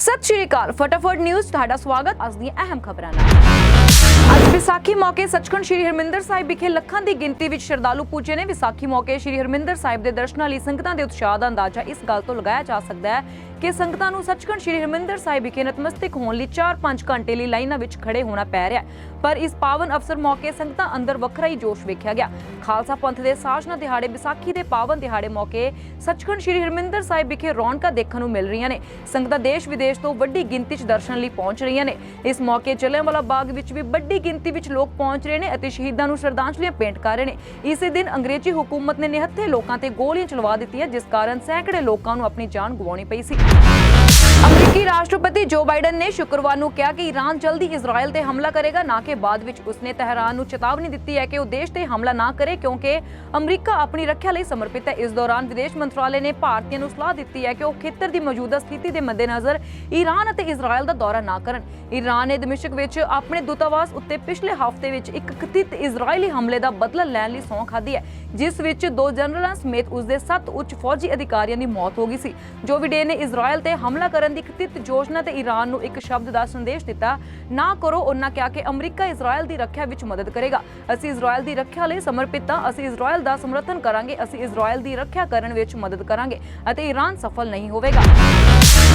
ਸਤਿ ਸ਼੍ਰੀ ਅਕਾਲ, ਫਟਾਫਟ ਨਿਊਜ਼ ਤੁਹਾਡਾ ਸਵਾਗਤ, ਅੱਜ ਦੀਆਂ ਅਹਿਮ ਖਬਰਾਂ ਨਾਲ। ਅੱਜ ਵਿਸਾਖੀ ਮੌਕੇ ਸੱਚਖੰਡ ਸ੍ਰੀ ਹਰਮਿੰਦਰ ਸਾਹਿਬ ਵਿਖੇ ਲੱਖਾਂ ਦੀ ਗਿਣਤੀ ਵਿੱਚ ਸ਼ਰਧਾਲੂ ਪੁੱਜੇ ਨੇ ਵਿਸਾਖੀ ਮੌਕੇ ਸ੍ਰੀ ਹਰਮਿੰਦਰ ਸਾਹਿਬ ਦੇ ਦਰਸ਼ਨਾਂ ਲਈ ਸੰਗਤਾਂ ਦੇ ਉਤਸ਼ਾਹ ਦਾ ਅੰਦਾਜ਼ਾ ਇਸ ਗੱਲ ਤੋਂ ਲਗਾਇਆ ਜਾ ਸਕਦਾ ਹੈ ਕਿ ਸੰਗਤਾਂ ਨੂੰ ਸੱਚਖੰਡ ਸ੍ਰੀ ਹਰਮਿੰਦਰ ਸਾਹਿਬ ਵਿਖੇ ਨਤਮਸਤਕ ਹੋਣ ਲਈ 4-5 ਘੰਟੇ ਲਈ ਲਾਈਨਾਂ ਵਿੱਚ ਖੜੇ ਹੋਣਾ ਪੈ ਰਿਹਾ ਪਰ ਇਸ ਪਾਵਨ ਅਵਸਰ ਮੌਕੇ ਸੰਗਤਾਂ ਅੰਦਰ ਵੱਖਰਾ ਹੀ ਜੋਸ਼ ਵੇਖਿਆ ਗਿਆ। ਖਾਲਸਾ ਪੰਥ ਦੇ ਸਾਜਨਾ ਦਿਹਾੜੇ, ਵਿਸਾਖੀ ਦੇ ਪਾਵਨ ਦਿਹਾੜੇ ਮੌਕੇ ਸੱਚਖੰਡ ਸ੍ਰੀ ਹਰਮਿੰਦਰ ਸਾਹਿਬ ਵਿਖੇ ਰੌਣਕਾਂ ਦੇਖਣ ਨੂੰ ਮਿਲ ਰਹੀਆਂ ਨੇ। ਸੰਗਤਾਂ ਦੇਸ਼ ਵਿਦੇਸ਼ ਤੋਂ ਵੱਡੀ ਗਿਣਤੀ 'ਚ ਦਰਸ਼ਨ ਲਈ ਪਹੁੰਚ ਰਹੀਆਂ ਨੇ। ਇਸ ਮੌਕੇ ਜਲਿਆਂਵਾਲਾ ਬਾਗ ਵਿੱਚ ਵੀ ਵੱਡੀ ਗਿਣਤੀ ਵਿੱਚ ਲੋਕ ਪਹੁੰਚ ਰਹੇ ਨੇ ਅਤੇ ਸ਼ਹੀਦਾਂ ਨੂੰ ਸ਼ਰਧਾਂਜਲੀਆਂ ਭੇਂਟ ਕਰ ਰਹੇ ਨੇ। ਇਸੇ ਦਿਨ ਅੰਗਰੇਜ਼ੀ ਹਕੂਮਤ ਨੇ ਨਿਹੱਥੇ ਲੋਕਾਂ ਤੇ ਗੋਲੀਆਂ ਚਲਵਾ ਦਿੱਤੀਆਂ, ਜਿਸ ਕਾਰਨ ਸੈਂਕੜੇ ਲੋਕਾਂ ਨੂੰ ਆਪਣੀ ਜਾਨ ਗਵਾਉਣੀ ਪਈ ਸੀ। ਅਮਰੀਕੀ ਰਾਸ਼ਟਰਪਤੀ ਜੋ ਬਾਈਡਨ ਨੇ ਸ਼ੁੱਕਰਵਾਰ ਨੂੰ ਕਿਹਾ ਕਿ ਈਰਾਨ ਜਲਦੀ ਇਜ਼ਰਾਈਲ ਤੇ ਹਮਲਾ ਕਰੇਗਾ, ਨਾ ਕਿ ਬਾਅਦ ਵਿੱਚ ਉਸਨੇ ਤਹਿਰਾਨ ਨੂੰ ਚੇਤਾਵਨੀ ਦਿੱਤੀ ਹੈ ਕਿ ਉਹ ਦੇਸ਼ ਤੇ ਹਮਲਾ ਨਾ ਕਰੇ ਕਿਉਂਕਿ ਅਮਰੀਕਾ ਆਪਣੀ ਰੱਖਿਆ ਲਈ ਸਮਰਪਿਤ ਹੈ। ਇਸ ਦੌਰਾਨ ਵਿਦੇਸ਼ ਮੰਤਰਾਲੇ ਨੇ ਭਾਰਤੀਆਂ ਨੂੰ ਸਲਾਹ ਦਿੱਤੀ ਹੈ ਕਿ ਉਹ ਖੇਤਰ ਦੀ ਮੌਜੂਦਾ ਸਥਿਤੀ ਦੇ ਮੱਦੇਨਜ਼ਰ ਈਰਾਨ ਅਤੇ ਇਜ਼ਰਾਈਲ ਦਾ ਦੌਰਾ ਨਾ ਕਰਨ। ਈਰਾਨ ਨੇ ਦਮਿਸ਼ਕ ਵਿੱਚ ਆਪਣੇ ਦੂਤਾਵਾਸ ਉੱਤੇ ਪਿਛਲੇ ਹਫ਼ਤੇ ਵਿੱਚ ਇੱਕ ਕਥਿਤ ਇਜ਼ਰਾਈਲੀ ਹਮਲੇ ਦਾ ਬਦਲਾ ਲੈਣ ਲਈ ਸੌਂ ਖਾਧੀ ਹੈ, ਜਿਸ ਵਿੱਚ ਦੋ ਜਨਰਲਾਂ ਸਮੇਤ ਉਸਦੇ ਸੱਤ ਉੱਚ ਫੌਜੀ ਅਧਿਕਾਰੀਆਂ ਦੀ ਮੌਤ ਹੋ ਗਈ ਸੀ। ਜੋ ਵਿਡੇ ਨੇ ਇਜ਼ਰਾਈਲ ਤੇ ਹਮਲਾ ਕਰਨ ਦੀ ਕਥਿਤ ਯੋਜਨਾ ਤੇ ਈਰਾਨ ਨੂੰ ਇੱਕ ਸ਼ਬਦ ਦਾ ਸੰਦੇਸ਼ ਦਿੱਤਾ, ਨਾ ਕਰੋ ਉਹਨਾਂ ਕਿਹਾ ਕਿ ਅਮਰੀਕਾ ਇਜ਼ਰਾਈਲ ਦੀ ਰੱਖਿਆ ਵਿੱਚ ਮਦਦ ਕਰੇਗਾ। ਅਸੀਂ ਇਜ਼ਰਾਈਲ ਦੀ ਰੱਖਿਆ ਲਈ ਸਮਰਪਿਤ ਹਾਂ, ਅਸੀਂ ਇਜ਼ਰਾਈਲ ਦਾ ਸਮਰਥਨ ਕਰਾਂਗੇ, ਅਸੀਂ ਇਜ਼ਰਾਈਲ ਦੀ ਰੱਖਿਆ ਕਰਨ ਵਿੱਚ ਮਦਦ ਕਰਾਂਗੇ ਅਤੇ ਈਰਾਨ ਸਫਲ ਨਹੀਂ ਹੋਵੇਗਾ।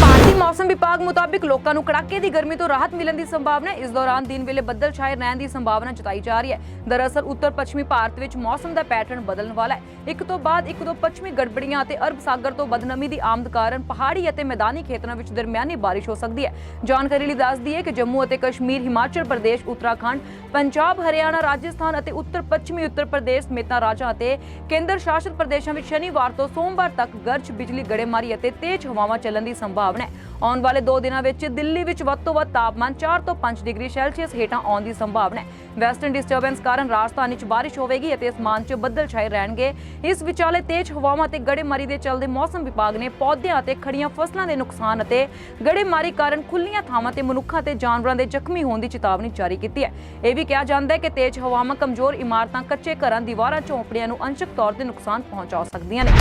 ਭਾਰਤੀ ਮੌਸਮ ਵਿਭਾਗ ਮੁਤਾਬਿਕ ਲੋਕਾਂ ਨੂੰ ਕੜਾਕੇ ਦੀ ਗਰਮੀ ਤੋਂ ਰਾਹਤ ਮਿਲਣ ਦੀ ਸੰਭਾਵਨਾ ਇਸ ਦੌਰਾਨ ਦਿਨ ਵੇਲੇ ਬੱਦਲ ਛਾਏ ਰਹਿਣ ਦੀ ਸੰਭਾਵਨਾ ਜਤਾਈ ਜਾ ਰਹੀ ਹੈ। ਦਰਅਸਲ ਉੱਤਰ ਪੱਛਮੀ ਭਾਰਤ ਵਿੱਚ ਮੌਸਮ ਦਾ ਪੈਟਰਨ ਬਦਲਣ ਵਾਲਾ ਹੈ। ਇੱਕ ਤੋਂ ਬਾਅਦ ਇੱਕ ਦੋ ਪੱਛਮੀ ਗੜਬੜੀਆਂ ਅਤੇ ਅਰਬ ਸਾਗਰ ਤੋਂ ਬਦਨਮੀ ਦੀ ਆਮਦ ਕਾਰਨ ਪਹਾੜੀ ਅਤੇ ਮੈਦਾਨੀ ਖੇਤਰਾਂ ਵਿੱਚ ਦਰਮਿਆਨੀ ਬਾਰਿਸ਼ ਹੋ ਸਕਦੀ ਹੈ। ਜਾਣਕਾਰੀ ਲਈ ਦੱਸ ਦਈਏ ਕਿ ਜੰਮੂ ਅਤੇ ਕਸ਼ਮੀਰ, ਹਿਮਾਚਲ ਪ੍ਰਦੇਸ਼, ਉੱਤਰਾਖੰਡ, ਪੰਜਾਬ, ਹਰਿਆਣਾ, ਰਾਜਸਥਾਨ ਅਤੇ ਉੱਤਰ ਪੱਛਮੀ ਉੱਤਰ ਪ੍ਰਦੇਸ਼ ਸਮੇਤਾਂ ਰਾਜਾਂ ਅਤੇ ਕੇਂਦਰ ਸ਼ਾਸਿਤ ਪ੍ਰਦੇਸ਼ਾਂ ਵਿੱਚ ਸ਼ਨੀਵਾਰ ਤੋਂ ਸੋਮਵਾਰ ਤੱਕ ਗਰਜ ਬਿਜਲੀ ਗੜੇਮਾਰੀ ਅਤੇ ਤੇਜ਼ ਹਵਾਵਾਂ ਚੱਲਣ ਦੀ ਸੰਭਾਵਨਾ ਹੈ। ਆਉਣ ਵਾਲੇ 2 ਦਿਨਾਂ ਵਿੱਚ ਦਿੱਲੀ ਵਿੱਚ ਵੱਧ ਤੋਂ ਵੱਧ ਤਾਪਮਾਨ 4 ਤੋਂ 5 ਡਿਗਰੀ ਸੈਲਸੀਅਸ ਹੇਠਾਂ ਆਉਣ ਦੀ ਸੰਭਾਵਨਾ ਹੈ। ਵੈਸਟਰਨ ਡਿਸਟਰਬੈਂਸ ਕਾਰਨ ਰਾਜਧਾਨੀ 'ਚ ਬਾਰਿਸ਼ ਹੋਵੇਗੀ ਅਤੇ ਅਸਮਾਨ 'ਚ ਬੱਦਲ ਛਾਏ ਰਹਿਣਗੇ। ਇਸ ਵਿਚਾਲੇ ਤੇਜ਼ ਹਵਾਵਾਂ ਅਤੇ ਗੜੇਮਾਰੀ ਦੇ ਚੱਲਦੇ ਮੌਸਮ ਵਿਭਾਗ ਨੇ ਪੌਦਿਆਂ ਅਤੇ ਖੜੀਆਂ ਫਸਲਾਂ ਦੇ ਨੁਕਸਾਨ ਅਤੇ ਗੜੇਮਾਰੀ ਕਾਰਨ ਖੁੱਲੀਆਂ ਥਾਵਾਂ ਤੇ ਮਨੁੱਖਾਂ ਤੇ ਜਾਨਵਰਾਂ ਦੇ ਜ਼ਖਮੀ ਹੋਣ ਦੀ ਚੇਤਾਵਨੀ ਜਾਰੀ ਕੀਤੀ ਹੈ। ਇਹ ਵੀ ਕਿਹਾ ਜਾਂਦਾ ਹੈ ਕਿ ਤੇਜ਼ ਹਵਾਵਾਂ ਕਮਜ਼ੋਰ ਇਮਾਰਤਾਂ ਕੱਚੇ ਘਰਾਂ, ਦੀਵਾਰਾਂ, ਝੌਂਪੜੀਆਂ ਨੂੰ ਅੰਸ਼ਕ ਤੌਰ ਤੇ ਨੁਕਸਾਨ ਪਹੁੰਚਾ ਸਕਦੀਆਂ ਨੇ।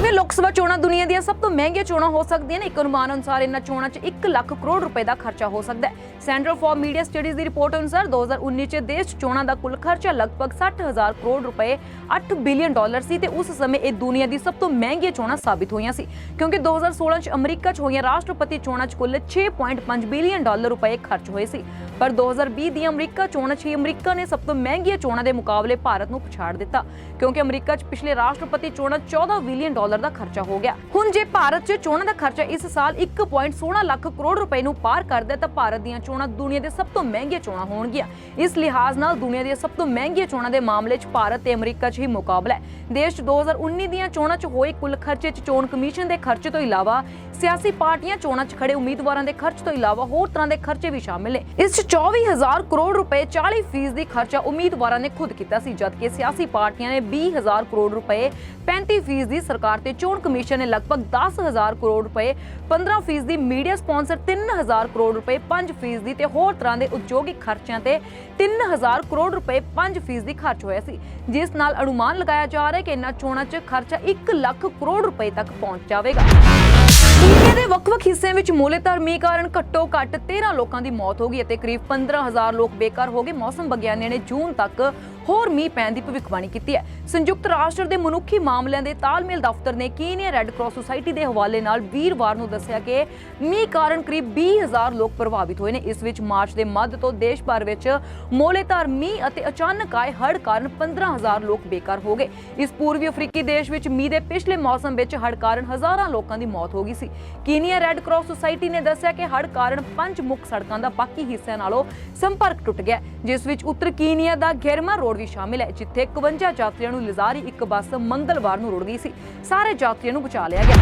18ਵੇਂ ਲੋਕ ਸਭਾ ਚੋਣਾਂ ਦੁਨੀਆ ਦੀਆਂ ਸਭ ਤੋਂ ਮਹਿੰਗੀਆਂ ਚੋਣਾਂ ਹੋ ਸਕਦੀਆਂ ਨੇ। ਇੱਕ ਅਨੁਮਾਨ ਅਨੁਸਾਰ ਇਹਨਾਂ ਚੋਣਾਂ 'ਚ 1 ਲੱਖ ਕਰੋੜ ਰੁਪਏ ਦਾ ਖਰਚਾ ਹੋ ਸਕਦਾ ਹੈ। ਸੈਂਟਰ ਫਾਰ ਮੀਡੀਆ ਸਟੱਡੀਜ਼ ਦੀ ਰਿਪੋਰਟ ਅਨੁਸਾਰ 2019 'ਚ ਦੇਸ਼ 'ਚ ਚੋਣਾਂ ਦਾ ਕੁੱਲ ਖਰਚਾ ਲਗਭਗ 60000 ਕਰੋੜ ਰੁਪਏ 8 ਬਿਲੀਅਨ ਡਾਲਰ ਸੀ ਤੇ ਉਸ ਸਮੇਂ ਇਹ ਦੁਨੀਆ ਦੀ ਸਭ ਤੋਂ ਮਹਿੰਗੀਆਂ ਚੋਣਾਂ ਸਾਬਿਤ ਹੋਈਆਂ ਸੀ। ਕਿਉਂਕਿ 2016 'ਚ ਅਮਰੀਕਾ 'ਚ ਹੋਈਆਂ ਰਾਸ਼ਟਰਪਤੀ ਚੋਣਾਂ 'ਚ ਕੁੱਲ 6.5 ਬਿਲੀਅਨ ਡਾਲਰ ਰੁਪਏ ਖਰਚ ਹੋਏ ਸੀ। ਪਰ 2020 ਦੀਆਂ ਅਮਰੀਕਾ ਚੋਣਾਂ 'ਚ ਹੀ ਅਮਰੀਕਾ ਨੇ ਸਭ ਤੋਂ ਮਹਿੰਗੀਆਂ ਚੋਣਾਂ ਦੇ ਮੁਕਾਬਲੇ ਭਾਰਤ ਨੂੰ ਪਛਾੜ ਦਿੱਤਾ। ਕਿਉਂਕਿ ਅਮਰੀਕਾ 'ਚ ਪਿਛਲੇ ਰਾਸ਼ਟਰਪਤੀ ਚੋਣਾਂ 'ਚ 14 ਬਿਲੀਅਨ ਡਾਲਰ ਦਾ ਖਰਚਾ ਹੋ ਗਿਆ। ਹੁਣ ਜੇ ਭਾਰਤ 'ਚ ਚੋਣਾਂ ਦਾ ਖਰਚਾ ਇਸ ਸਾਲ 1.16 ਲੱਖ ਕਰੋੜ ਰੁਪਏ ਨੂੰ ਪਾਰ ਕਰਦਾ ਤਾਂ ਭਾਰਤ ਦੀਆਂ ਚੋਣਾਂ ਦੁਨੀਆ ਦੇ ਸਭ ਤੋਂ ਮਹਿੰਗੀਆਂ ਚੋਣਾਂ ਹੋਣਗੀਆਂ। ਇਸ ਲਿਹਾਜ਼ ਨਾਲ ਦੁਨੀਆ ਦੀਆਂ ਸਭ ਤੋਂ ਮਹਿੰਗੀਆਂ ਚੋਣਾਂ ਦੇ ਮਾਮਲੇ 'ਚ ਭਾਰਤ ਤੇ ਅਮਰੀਕਾ 'ਚ ਹੀ ਮੁਕਾਬਲਾ ਹੈ। ਦੇਸ਼ 2019 ਦੀਆਂ ਚੋਣਾਂ 'ਚ ਹੋਏ ਕੁੱਲ ਖਰਚੇ 'ਚ ਚੋਣ ਕਮਿਸ਼ਨ ਦੇ ਖਰਚੇ ਤੋਂ ਇਲਾਵਾ ਸਿਆਸੀ ਪਾਰਟੀਆਂ ਚੋਣਾਂ 'ਚ ਖੜੇ ਉਮੀਦਵਾਰਾਂ ਦੇ ਖਰਚ ਤੋਂ ਇਲਾਵਾ ਹੋਰ ਤਰ੍ਹਾਂ ਦੇ ਖਰਚੇ ਵੀ ਸ਼ਾਮਿਲ ਨੇ। ਇਸ 'ਚ 24000 ਕਰੋੜ ਰੁਪਏ 40% ਦੀ ਖਰਚਾ ਉਮੀਦਵਾਰਾਂ ਨੇ ਖੁਦ ਕੀਤਾ ਸੀ, ਜਦਕਿ ਸਿਆਸੀ ਪਾਰਟੀਆਂ ਨੇ 20000 ਕਰੋੜ ਰੁਪਏ 35% ਦੀ ਸਰਕਾਰ ਤੇ ਚੋਣ ਕਮਿਸ਼ਨ ਨੇ ਲਗਭਗ 10000 ਕਰੋੜ ਰੁਪਏ 15% ਦੀ ਮੀਡੀਆ ਸਪਾਂਸਰ 3000 ਕਰੋੜ ਰੁਪਏ 5% ਦੀ ਤੇ ਹੋਰ ਤਰ੍ਹਾਂ ਦੇ ਉਦਯੋਗਿਕ ਖਰਚਿਆਂ ਤੇ 3000 ਕਰੋੜ ਰੁਪਏ 5% ਦੀ ਖਰਚ ਹੋਇਆ ਸੀ। ਜਿਸ ਨਾਲ ਅਨੁਮਾਨ ਲਗਾਇਆ ਜਾ ਰਿਹਾ ਹੈ ਕਿ ਇਨ੍ਹਾਂ ਚੋਣਾਂ 'ਚ ਖਰਚਾ 1 ਲੱਖ ਕਰੋੜ ਰੁਪਏ ਤੱਕ ਪਹੁੰਚ ਜਾਵੇਗਾ। ਇੰਡੀਆ ਦੇ ਵੱਖ-ਵੱਖ ਹਿੱਸਿਆਂ ਵਿੱਚ ਮੂਲੇਧਰ ਮੀਂਹ ਕਾਰਨ ਘੱਟੋ-ਘੱਟ 13 ਲੋਕਾਂ ਦੀ ਮੌਤ ਹੋ ਗਈ ਅਤੇ ਕਰੀਬ 15000 ਲੋਕ ਬੇਕਾਰ ਹੋ ਗਏ। ਮੌਸਮ ਵਿਗਿਆਨੀਆਂ ਨੇ ਜੂਨ ਤੱਕ ਹੋਰ ਮੀਂਹ ਪੈਣ ਦੀ ਭਵਿੱਖਬਾਣੀ ਕੀਤੀ ਹੈ। ਸੰਯੁਕਤ ਰਾਸ਼ਟਰ ਦੇ ਮਨੁੱਖੀ ਮਾਮਲਿਆਂ ਦੇ ਤਾਲਮੇਲ ਦਫ਼ਤਰ ਨੇ ਕੀਨੀਆ ਰੈੱਡ ਕਰਾਸ ਸੁਸਾਇਟੀ ਦੇ ਹਵਾਲੇ ਨਾਲ ਵੀਰਵਾਰ ਨੂੰ ਦੱਸਿਆ ਕਿ ਮੀਂਹ ਕਾਰਨ ਕਰੀਬ 20000 ਲੋਕ ਪ੍ਰਭਾਵਿਤ ਹੋਏ ਨੇ। ਇਸ ਵਿੱਚ ਮਾਰਚ ਦੇ ਮੱਧ ਤੋਂ ਦੇਸ਼ ਭਰ ਵਿੱਚ ਮੋਲੇਧਾਰ ਮੀਂਹ ਅਤੇ ਅਚਾਨਕ ਆਏ ਹੜ੍ਹ ਕਾਰਨ 15000 ਲੋਕ ਬੇਕਾਰ ਹੋ ਗਏ। ਇਸ ਪੂਰਬੀ ਅਫਰੀਕੀ ਦੇਸ਼ ਵਿੱਚ ਮੀਂਹ ਦੇ ਪਿਛਲੇ ਮੌਸਮ ਵਿੱਚ ਹੜ੍ਹ ਕਾਰਨ ਹਜ਼ਾਰਾਂ ਲੋਕਾਂ ਦੀ ਮੌਤ ਹੋ ਗਈ ਸੀ। ਕੀਨੀਆ ਰੈੱਡ ਕਰਾਸ ਸੁਸਾਇਟੀ ਨੇ ਦੱਸਿਆ ਕਿ ਹੜ੍ਹ ਕਾਰਨ ਪੰਜ ਮੁੱਖ ਸੜਕਾਂ ਦਾ ਬਾਕੀ ਹਿੱਸਿਆਂ ਨਾਲੋਂ ਸੰਪਰਕ ਟੁੱਟ ਗਿਆ। ਜਿਸ ਵਿੱਚ ਉੱਤਰ ਕੀਨੀਆ ਦਾ ਗੈਰਮਾ ਰੋਡ ਵੀ ਸ਼ਾਮਿਲ ਹੈ, ਜਿੱਥੇ 51 ਯਾਤਰੀਆਂ ਨੂੰ ਲਿਜਾਰੀ ਇੱਕ ਬੱਸ ਮੰਗਲਵਾਰ ਨੂੰ ਰੁੜ ਗਈ ਸੀ। ਸਾਰੇ ਯਾਤਰੀਆਂ ਨੂੰ ਬਚਾ ਲਿਆ ਗਿਆ।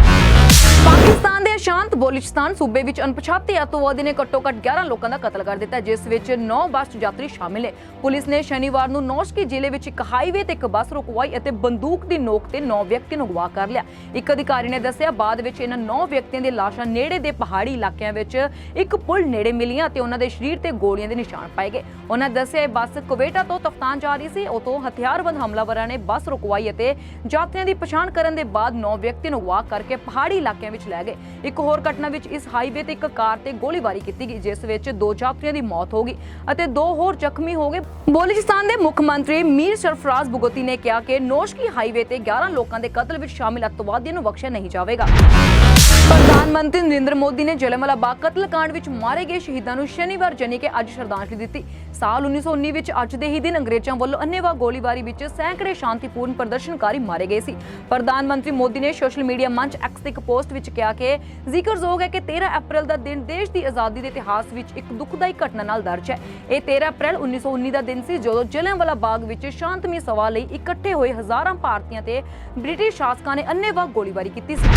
ਪਾਕਿਸਤਾਨ ਦੇ ਸ਼ਾਂਤ ਬਲੋਚਿਸਤਾਨ ਸੂਬੇ ਵਿੱਚ ਅਣਪਛਾਤੇ ਅੱਤਵਾਦੀ ਨੇ ਘੱਟੋ-ਘੱਟ 11 ਲੋਕਾਂ ਦਾ ਕਤਲ ਕਰ ਦਿੱਤਾ, ਜਿਸ ਵਿੱਚ 9 ਬੱਸ ਯਾਤਰੀ ਸ਼ਾਮਿਲ ਹੈ ਪੁਲਿਸ ਨੇ ਸ਼ਨੀਵਾਰ ਨੂੰ ਨੌਸ਼ਕੀ ਜ਼ਿਲ੍ਹੇ ਵਿੱਚ ਇੱਕ ਹਾਈਵੇ ਤੇ ਇੱਕ ਬੱਸ ਰੁਕਵਾਈ ਅਤੇ ਬੰਦੂਕ ਦੀ ਨੋਕ ਤੇ 9 ਵਿਅਕਤੀ ਨੂੰ ਅਗਵਾ ਕਰ ਲਿਆ। ਇੱਕ ਅਧਿਕਾਰੀ ਨੇ ਦੱਸਿਆ, ਬਾਅਦ ਵਿੱਚ ਇਹਨਾਂ 9 ਵਿਅਕਤੀਆਂ ਦੀਆਂ ਲਾਸ਼ਾਂ ਨੇੜੇ ਦੇ ਪਹਾੜੀ ਇਲਾਕਿਆਂ ਵਿੱਚ ਇੱਕ ਪੁਲ ਨੇੜੇ ਮਿਲੀਆਂ ਤੇ ਉਹਨਾਂ ਦੇ ਸਰੀਰ ਤੇ ਗੋਲੀਆਂ ਦੇ ਨਿਸ਼ਾਨ ਪਾਏ ਗਏ। ਉਹਨਾਂ ਦੱਸਿਆ, ਇਹ ਬੱਸ ਕੁਵੇਟਾ ਤੋਂ ਤਫਤਾਨ ਜਾ ਰਹੀ ਸੀ। ਉਤੋਂ ਹਥਿਆਰਬੰਦ ਹਮਲਾਵਰਾਂ ਨੇ ਬੱਸ ਰੁਕਵਾਈ ਅਤੇ ਯਾਤਰੀਆਂ ਦੀ ਪਛਾਣ ਕਰਨ ਦੇ ਬਾਅਦ 9 ਵਿਅਕਤੀਆਂ ਨੂੰ ਅਗਵਾ ਕਰਕੇ ਪਹਾੜੀ ਇਲਾਕਿਆਂ ਵਿੱਚ ਲੈ ਗਏ। ਇੱਕ ਹੋਰ ਘਟਨਾ ਵਿੱਚ ਇਸ ਹਾਈਵੇ ਤੇ ਇੱਕ ਕਾਰ ਤੇ ਗੋਲੀਬਾਰੀ ਕੀਤੀ ਗਈ, ਜਿਸ ਵਿੱਚ ਦੋ ਯਾਤਰੀਆਂ ਦੀ ਮੌਤ ਹੋ ਗਈ ਅਤੇ ਦੋ ਹੋਰ ਜ਼ਖਮੀ ਹੋ ਗਏ। ਬਲੋਚਿਸਤਾਨ ਦੇ ਮੁੱਖ ਮੰਤਰੀ ਮੀਰ ਸਰਫਰਾਜ਼ ਬੁਗੋਤੀ ਨੇ ਕਿਹਾ ਕਿ ਨੋਸ਼ਕੀ ਹਾਈਵੇ ਤੇ 11 ਲੋਕਾਂ ਦੇ ਕਤਲ ਵਿੱਚ ਸ਼ਾਮਿਲ ਅੱਤਵਾਦੀਆਂ ਨੂੰ ਬਖਸ਼ਿਆ ਨਹੀਂ ਜਾਵੇਗਾ। Bắt ਪ੍ਰਧਾਨ ਮੰਤਰੀ ਨਰਿੰਦਰ ਮੋਦੀ ਨੇ ਜਲਿਆਂਵਾਲਾ ਬਾਗ ਕਤਲकांड ਵਿੱਚ ਮਾਰੇ ਗਏ ਸ਼ਹੀਦਾਂ ਨੂੰ ਸ਼ਨੀਵਾਰ ਜਾਨੀ ਕਿ ਅੱਜ ਸ਼ਰਧਾਂਜਲੀ ਦਿੱਤੀ। ਸਾਲ 1919 ਵਿੱਚ ਅੱਜ ਦੇ ਹੀ ਦਿਨ ਅੰਗਰੇਜ਼ਾਂ ਵੱਲੋਂ ਅੰਨ੍ਹੇਵਾਹ ਗੋਲੀਬਾਰੀ ਵਿੱਚ ਸੈਂਕੜੇ ਸ਼ਾਂਤੀਪੂਰਨ ਪ੍ਰਦਰਸ਼ਨਕਾਰੀ ਮਾਰੇ ਗਏ ਸੀ। ਪ੍ਰਧਾਨ ਮੰਤਰੀ ਮੋਦੀ ਨੇ ਸੋਸ਼ਲ ਮੀਡੀਆ ਮੰਚ ਐਕਸ ਤੇ ਇੱਕ ਪੋਸਟ ਵਿੱਚ ਕਿਹਾ ਕਿ ਜ਼ਿਕਰਯੋਗ ਹੈ ਕਿ 13 ਅਪ੍ਰੈਲ ਦਾ ਦਿਨ ਦੇਸ਼ ਦੀ ਆਜ਼ਾਦੀ ਦੇ ਇਤਿਹਾਸ ਵਿੱਚ ਇੱਕ ਦੁਖਦਾਈ ਘਟਨਾ ਨਾਲ ਦਰਜ ਹੈ। ਇਹ 13 ਅਪ੍ਰੈਲ 1919 ਦਾ ਦਿਨ ਸੀ ਜਦੋਂ ਜਲਿਆਂਵਾਲਾ ਬਾਗ ਵਿੱਚ ਸ਼ਾਂਤਮਈ ਸਭਾ ਲਈ ਇਕੱਠੇ ਹੋਏ ਹਜ਼ਾਰਾਂ ਭਾਰਤੀਆਂ ਤੇ ਬ੍ਰਿਟਿਸ਼ ਸ਼ਾਸਕਾਂ ਨੇ ਅੰਨ੍ਹੇਵਾਹ ਗੋਲੀਬਾਰੀ ਕੀਤੀ ਸੀ।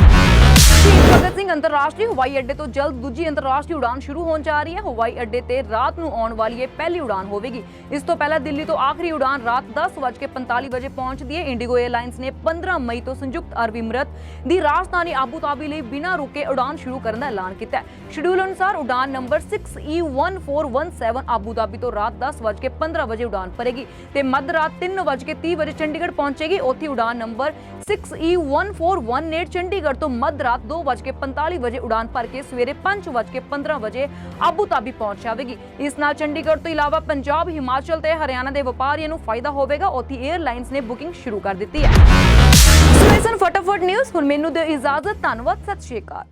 ਭਗਤ ਸਿੰਘ ਅੰਤਰਰਾਸ਼ਟਰੀ ਹਵਾਈ ਅੱਡੇ ਤੋਂ ਜਲਦ ਦੂਜੀ ਅੰਤਰਰਾਸ਼ਟਰੀ ਉਡਾਨ ਸ਼ੁਰੂ ਹੋਣ ਜਾ ਰਹੀ ਹੈ। ਹਵਾਈ ਅੱਡੇ ਤੇ ਰਾਤ ਨੂੰ ਆਉਣ ਵਾਲੀ ਇਹ ਪਹਿਲੀ ਉਡਾਨ ਹੋਵੇਗੀ। ਇਸ ਤੋਂ ਪਹਿਲਾਂ ਦਿੱਲੀ ਤੋਂ ਆਖਰੀ ਉਡਾਨ ਰਾਤ 10:45 ਵਜੇ ਪਹੁੰਚਦੀ ਹੈ। ਇੰਡੀਗੋ 에ਅਰਲਾਈਨਸ ਨੇ 15 ਮਈ ਤੋਂ ਸੰਯੁਕਤ ਅਰਬ ਇਮਰਤ ਦੀ ਰਾਜਧਾਨੀ ਆਬੂ ਧਾਬੀ ਲਈ ਬਿਨਾਂ ਰੁਕੇ ਉਡਾਨ ਸ਼ੁਰੂ ਕਰਨ ਦਾ ਐਲਾਨ ਕੀਤਾ ਹੈ। ਸ਼ਡਿਊਲ ਅਨੁਸਾਰ ਉਡਾਨ ਨੰਬਰ 6E1417 ਆਬੂ ਧਾਬੀ ਤੋਂ ਰਾਤ 10:15 ਵਜੇ ਉਡਾਨ ਭਰੇਗੀ ਤੇ ਮੱਧ ਰਾਤ 3:30 ਵਜੇ ਚੰਡੀਗੜ੍ਹ ਪਹੁੰਚੇਗੀ। ਉੱਥੇ ਉਡਾਨ ਨੰਬਰ E 6E1418 ਚੰਡੀਗੜ੍ਹ ਤੋਂ ਮੱਧ ਰਾਤ 2:45 ਵਜੇ ਉਡਾਨ ਭਰ ਕੇ ਸਵੇਰੇ 5:15 ਵਜੇ ਆਬੂ ਧਾਬੀ ਪਹੁੰਚ ਜਾਵੇਗੀ। ਇਸ ਨਾਲ ਚੰਡੀਗੜ੍ਹ ਤੋਂ ਇਲਾਵਾ ਪੰਜਾਬ, ਹਿਮਾਚਲ ਤੇ ਹਰਿਆਣਾ ਦੇ ਵਪਾਰੀਆਂ ਨੂੰ ਫਾਇਦਾ ਹੋਵੇਗਾ। ਉੱਥੇ 에ਅਰਲਾਈਨਸ ਨੇ ਬੁਕਿੰਗ ਸ਼ੁਰੂ ਕਰ ਦਿੱਤੀ ਹੈ। ਸੋ ਇਸ ਫਟਾਫਟ ਨਿਊਜ਼ ਹੁਣ ਮੈਨੂੰ ਦਿਓ ਇਜਾਜ਼ਤ। ਧੰਨਵਾਦ, ਸਤਿ ਸ਼੍ਰੀ ਅਕਾਲ।